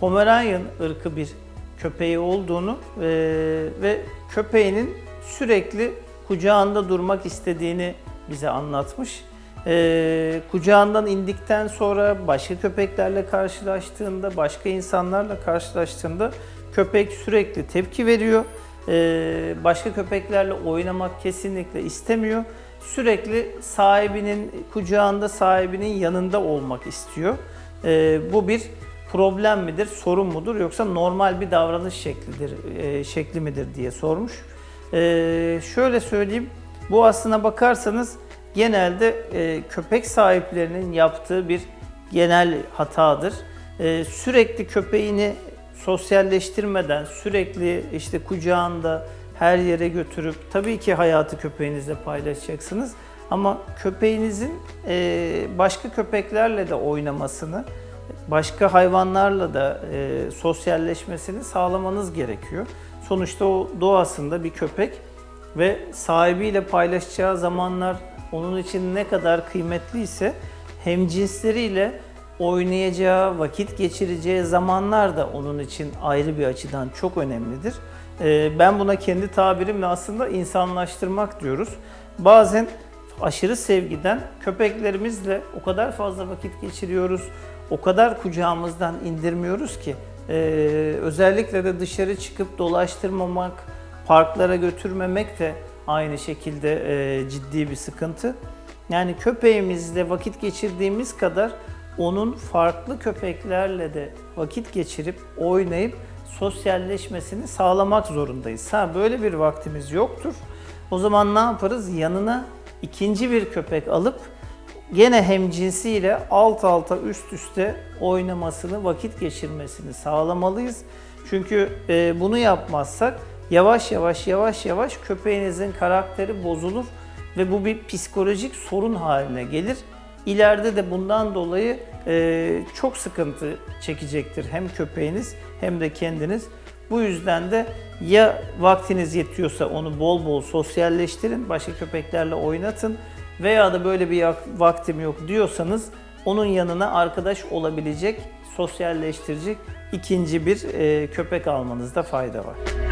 Pomeranian ırkı bir köpeği olduğunu e, ve köpeğinin sürekli kucağında durmak istediğini bize anlatmış. E, kucağından indikten sonra başka köpeklerle karşılaştığında, başka insanlarla karşılaştığında köpek sürekli tepki veriyor. E, başka köpeklerle oynamak kesinlikle istemiyor. Sürekli sahibinin kucağında, sahibinin yanında olmak istiyor. E, bu bir problem midir, sorun mudur yoksa normal bir davranış şeklidir, e, şekli midir diye sormuş. E, şöyle söyleyeyim, bu aslına bakarsanız genelde e, köpek sahiplerinin yaptığı bir genel hatadır. E, sürekli köpeğini sosyalleştirmeden, sürekli işte kucağında her yere götürüp, tabii ki hayatı köpeğinizle paylaşacaksınız. Ama köpeğinizin e, başka köpeklerle de oynamasını, başka hayvanlarla da e, sosyalleşmesini sağlamanız gerekiyor. Sonuçta o doğasında bir köpek ve sahibiyle paylaşacağı zamanlar onun için ne kadar kıymetliyse hem cinsleriyle oynayacağı, vakit geçireceği zamanlar da onun için ayrı bir açıdan çok önemlidir. E, ben buna kendi tabirimle aslında insanlaştırmak diyoruz. Bazen aşırı sevgiden köpeklerimizle o kadar fazla vakit geçiriyoruz, o kadar kucağımızdan indirmiyoruz ki e, özellikle de dışarı çıkıp dolaştırmamak, parklara götürmemek de aynı şekilde e, ciddi bir sıkıntı. Yani köpeğimizle vakit geçirdiğimiz kadar onun farklı köpeklerle de vakit geçirip oynayıp sosyalleşmesini sağlamak zorundayız. Ha böyle bir vaktimiz yoktur. O zaman ne yaparız? Yanına ikinci bir köpek alıp gene hem cinsiyle alt alta üst üste oynamasını, vakit geçirmesini sağlamalıyız. Çünkü e, bunu yapmazsak yavaş yavaş yavaş yavaş köpeğinizin karakteri bozulur ve bu bir psikolojik sorun haline gelir. İleride de bundan dolayı e, çok sıkıntı çekecektir hem köpeğiniz hem de kendiniz. Bu yüzden de ya vaktiniz yetiyorsa onu bol bol sosyalleştirin, başka köpeklerle oynatın veya da böyle bir vaktim yok diyorsanız onun yanına arkadaş olabilecek, sosyalleştirecek ikinci bir e, köpek almanızda fayda var.